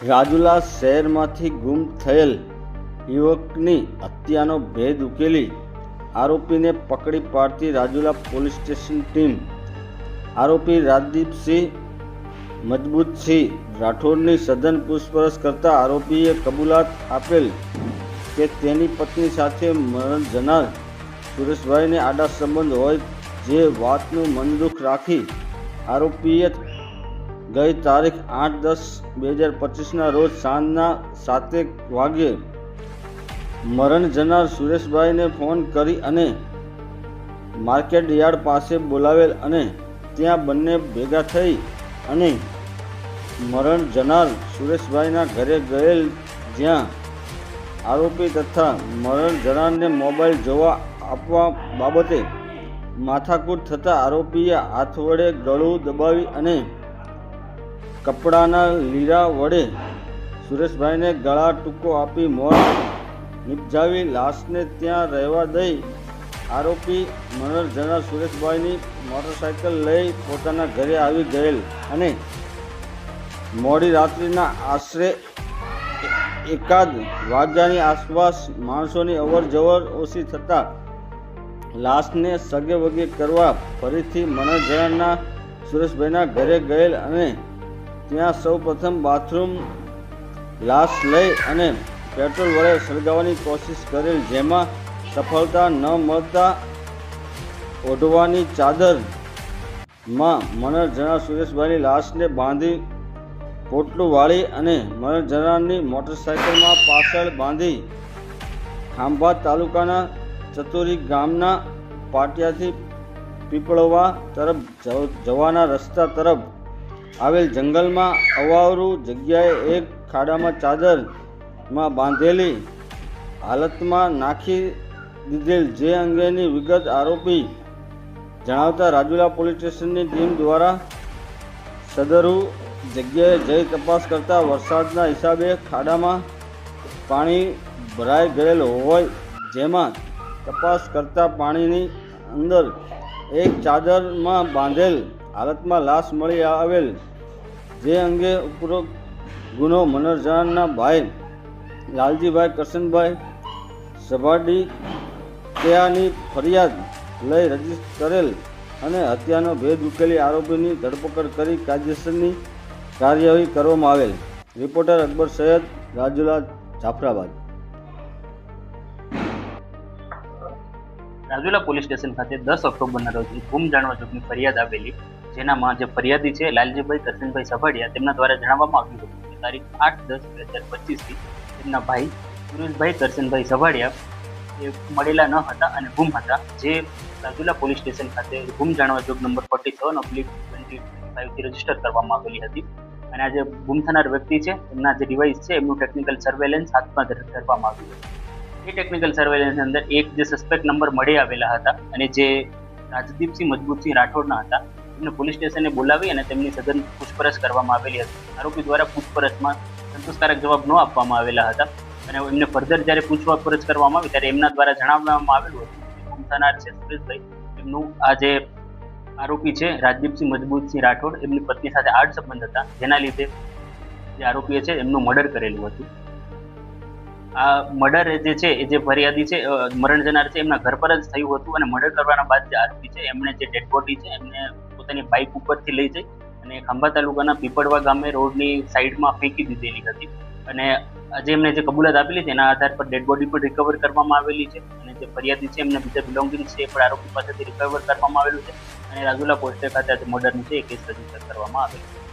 રાજુલા શહેરમાંથી ગુમ થયેલ યુવકની હત્યાનો ભેદ ઉકેલી આરોપીને પકડી પાડતી રાજુલા પોલીસ સ્ટેશન ટીમ. આરોપી રાજદીપસિંહ, મજબૂતસિંહ રાઠોડની સઘન પૂછપરછ કરતા આરોપીએ કબૂલાત આપેલ કે તેની પત્ની સાથે મરણ જનાર સુરેશભાઈને આડા સંબંધ હોય જે વાતનું મનદુખ રાખી આરોપીએ ગઈ તારીખ આઠ દસ બે હજાર પચીસના રોજ સાંજના સાતેક વાગ્યે મરણ જનાર સુરેશભાઈને ફોન કરી અને માર્કેટ યાર્ડ પાસે બોલાવેલ અને ત્યાં બંને ભેગા થઈ અને મરણ જનાર સુરેશભાઈના ઘરે ગયેલ જ્યાં આરોપી તથા મરણ જનારને મોબાઈલ જોવા આપવા બાબતે માથાકૂટ થતાં આરોપીએ હાથ વડે ગળું દબાવી અને કપડાના લીરા વડે સુરેશભાઈને ગળા ટૂંકો આપી મોત નિપજાવી લાશને ત્યાં રહેવા દઈ આરોપી મનોરજના સુરેશભાઈની મોટરસાયકલ લઈ પોતાના ઘરે આવી ગયેલ અને મોડી રાત્રિના આશરે એકાદ વાગ્યાની આસપાસ માણસોની અવર જવર ઓછી થતાં લાશને સગે વગે કરવા ફરીથી મનોજ સુરેશભાઈના ઘરે ગયેલ અને ત્યાં સૌ પ્રથમ બાથરૂમ, લાશ લઈ અને પેટ્રોલ વડે સળગાવવાની કોશિશ કરેલ, જેમાં સફળતા ન મળતા ઓઢવાની ચાદરમાં મનરજણા સુરેશભાઈની લાશને બાંધી પોટલું વાળી અને મનરજણાની મોટરસાયકલમાં પાછળ બાંધી ખાંભા તાલુકાના ચતુરી ગામના પાટિયાથી પીપળવા તરફ જવાના રસ્તા તરફ આવેલ જંગલમાં અવાવરું જગ્યાએ એક ખાડામાં ચાદરમાં બાંધેલી હાલતમાં નાખી દીધેલ, જે અંગેની વિગત આરોપી જણાવતા રાજુલા પોલીસ સ્ટેશનની ટીમ દ્વારા સદરુ જગ્યાએ જઈ તપાસ કરતા વરસાદના હિસાબે ખાડામાં પાણી ભરાઈ ગયેલ હોય, જેમાં તપાસ કરતા પાણીની અંદર એક ચાદરમાં બાંધેલ હાલતમાં લાશ મળી આવેલ જે અંગે ઉપરોક્ત ગુનો મનોરંજનના ભાઈ લાલજીભાઈ કરશનભાઈ સભાડી તેની ફરિયાદ લઈ રજિસ્ટર કરેલ અને હત્યાનો ભેદ ઉકેલી આરોપીની ધરપકડ કરી કાયદેસરની કાર્યવાહી કરવામાં આવેલ. Reporter Akbar Saiyed Rajula Jafrabad. Rajula police station ખાતે દસ ઓક્ટોબરના રોજ ગુમ જાણવા જોગની ફરિયાદ આવેલી જેનામાં જે ફરિયાદી છે, લાલજીભાઈ કરશનભાઈ સભાડિયા તેમના દ્વારા જણાવવામાં આવ્યું હતું કે તારીખ આઠ દસ બે હજાર પચીસથી તેમના ભાઈ સુરેશભાઈ કરશનભાઈ સભાડિયા એ મળેલા ન હતા અને ગુમ હતા. જે રાજુલા પોલીસ સ્ટેશન ખાતે ગુમ જાણવા જોગ number forty seven oblique twenty ફાઇવથી રજિસ્ટર કરવામાં આવેલી હતી. અને આ જે ગુમ થનાર વ્યક્તિ છે, એમના જે ડિવાઇસ છે, એમનું ટેકનિકલ સર્વેલન્સ હાથમાં ધરવામાં આવ્યું હતું. એ ટેકનિકલ સર્વેલન્સની અંદર એક જે સસ્પેક્ટ નંબર મળી આવેલા હતા અને જે રાજદીપસિંહ મજબૂતસિંહ રાઠોડના હતા એમને પોલીસ સ્ટેશને બોલાવી અને તેમની સઘન પૂછપરછ કરવામાં આવેલી હતી. આરોપી દ્વારા પૂછપરછમાં સંતોષકારક જવાબ ન આપવામાં આવેલા હતા અને એમને ફર્ધર જ્યારે પૂછપરછ કરવામાં આવી ત્યારે એમના દ્વારા જણાવવામાં આવેલું હતું ગુમ થનાર છે સુરેશભાઈ. એમનું આ જે આરોપી છે, રાજદીપસિંહ મજબૂતસિંહ રાઠોડ, એમની પત્ની સાથે આડ સંબંધ હતા. જેના લીધે જે આરોપીએ છે, એમનું મર્ડર કરેલું હતું. આ મર્ડર જે છે, એ જે ફરિયાદી છે મરણ જનાર છે, એમના ઘર પર જ થયું હતું અને મર્ડર કરવાના બાદ જે આરોપી છે, એમણે જે ડેડ બોડી છે, એમને પોતાની બાઇક ઉપરથી લઈ જઈ અને ખંભા તાલુકાના પીપળવા ગામે રોડની સાઈડમાં ફેંકી દીધેલી હતી. અને આજે એમને જે કબૂલાત આપેલી છે, એના આધાર પર ડેડ બોડી પણ રિકવર કરવામાં આવેલી છે અને જે ફરિયાદી છે, એમને બીજા બિલોંગિંગ છે એ પણ આરોપી પાસેથી રિકવર કરવામાં આવેલું છે. અને રાજુલા પોસ્ટર ખાતે આજે મર્ડરનું છે એ કેસ રજિસ્ટર કરવામાં આવેલું છે.